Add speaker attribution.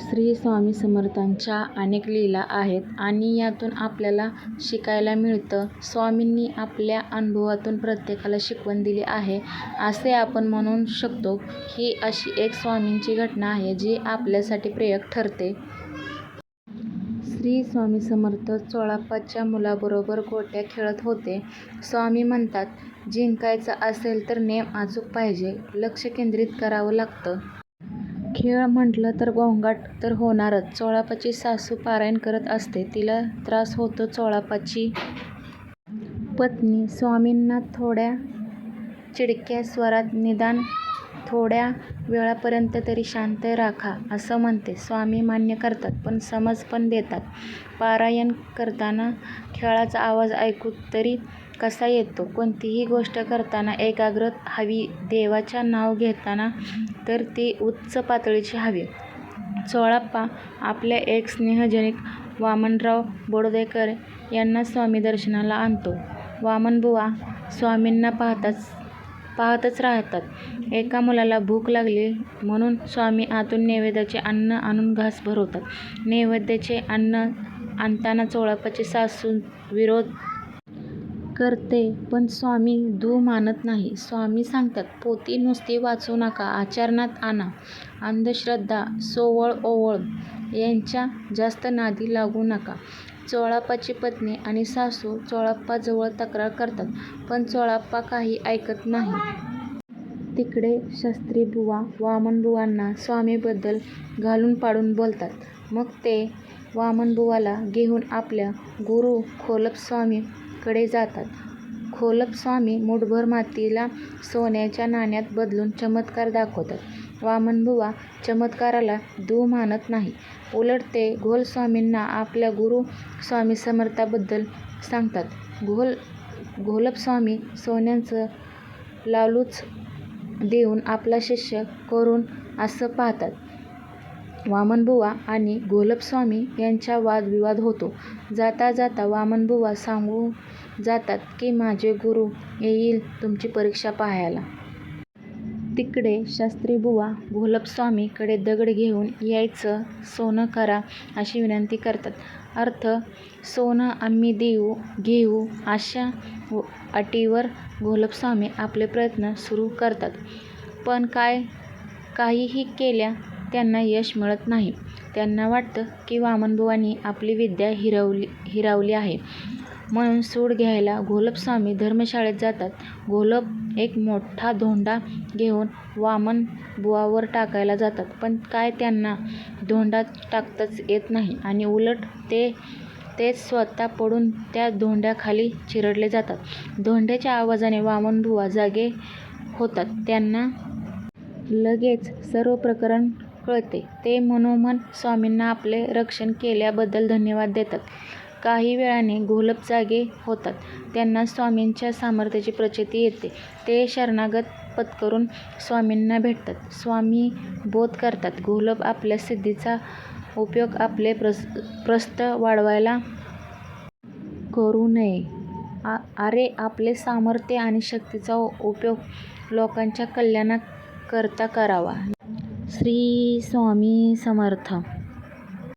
Speaker 1: श्री स्वामी समर्थांच्या अनेक लीला आहेत आणि यातून आपल्याला शिकायला मिळतं. स्वामींनी आपल्या अनुभवातून प्रत्येकाला शिकवण दिली आहे, असे आपण म्हणू शकतो. ही अशी एक स्वामींची घटना आहे, जी आपल्यासाठी प्रेरक ठरते. श्री स्वामी समर्थ चोळप्पाच्या मुलाबरोबर गोट्या खेळत होते. स्वामी म्हणतात, जिंकायचं असेल तर नेम अचूक पाहिजे. लक्ष केंद्रित करावं लागतं. खेळ म्हटलं तर गोंगाट तर होणारच. चोळापाची सासू पारायण करत असते. तिला त्रास होतो. चोळापाची पत्नी स्वामींना थोड्या चिडक्या स्वरात निदान थोड्या वेळापर्यंत तरी शांत राखा, असं म्हणते. स्वामी मान्य करतात, पण समज पण देतात. पारायण करताना खेळाचा आवाज ऐकू तरी कसा येतो? कोणतीही गोष्ट करताना एकाग्रता हवी. देवाच्या नाव घेताना तर ती उच्च पातळीची हवी. चोळाप्पा आपले एक स्नेहजनिक वामनराव बोडदेकर यांना स्वामी दर्शनाला आणतो. वामनबुवा स्वामींना पाहताच पाहतच राहतात. एका मुलाला भूक लागली म्हणून स्वामी आतून नैवेद्याचे अन्न आणून घास भरवतात. नैवेद्याचे अन्न आणताना चोळाप्पाचे सासू विरोध करते, पण स्वामी धू मानत नाही. स्वामी सांगतात, पोथी नुसती वाचू नका, आचरणात आणा. अंधश्रद्धा, सोवळ ओवळ यांच्या जास्त नादी लागू नका. चोळाप्पाची पत्नी आणि सासू चोळाप्पाजवळ तक्रार करतात, पण चोळाप्पा काही ऐकत नाही. तिकडे शास्त्रीबुवा वामनबुवांना स्वामींबद्दल घालून-पाडून बोलतात. मग ते वामनबुवाला घेऊन आपल्या गुरू खोलप्पस्वामी कडे जातात. खोलपस्वामी मूठभर मातीला सोन्याच्या नाण्यात बदलून चमत्कार दाखवतात. वामनबुवा चमत्काराला दू मानत नाहीत. उलट ते घोलस्वामींना आपल्या गुरू स्वामी समर्थांबद्दल सांगतात. घोलपस्वामी सोन्याचं लालूच देऊन आपला शिष्य करून असं पाहतात. वामनबुवा आणि घोलपस्वामी यांच्यात वादविवाद होतो. जाता जाता वामनबुवा सांगू जातात की, माझे गुरु येईल तुमची परीक्षा पाहायला. तिकडे शास्त्रीबुवा घोलपस्वामीकडे दगड घेऊन यायचं सोनं करा अशी विनंती करतात. अर्थ सोनं आम्ही देऊ घेऊ अशा अटीवर घोलपस्वामी आपले प्रयत्न सुरू करतात. पण काय काहीही केल्या त्यांना यश मिळत नाही. त्यांना वाटतं की वामनबुवांनी आपली विद्या हिरावली आहे. म्हणून सूड घ्यायला घोलपस्वामी धर्मशाळेत जातात. घोलप एक मोठा धोंडा घेऊन वामनबुवांवर टाकायला जातात. पण काय त्यांना धोंडा टाकताच येत नाही आणि उलट तेच स्वतः पडून त्या धोंड्याखाली चिरडले जातात. धोंड्याच्या आवाजाने वामनबुवा जागे होतात. त्यांना लगेच सर्व प्रकरण कळते. ते मनोमन स्वामींना आपले रक्षण केल्याबद्दल धन्यवाद देतात. काही वेळाने घोलप जागे होतात. त्यांना स्वामींच्या सामर्थ्याची प्रचिती येते. ते शरणागत पत्करून स्वामींना भेटतात. स्वामी बोध करतात, घोलप आपल्या सिद्धीचा उपयोग आपले प्रस प्रस्थ वाढवायला करू नये. आ अरे आपले सामर्थ्य आणि शक्तीचा उपयोग लोकांच्या कल्याणाकरता करावा. श्री स्वामी समर्थ.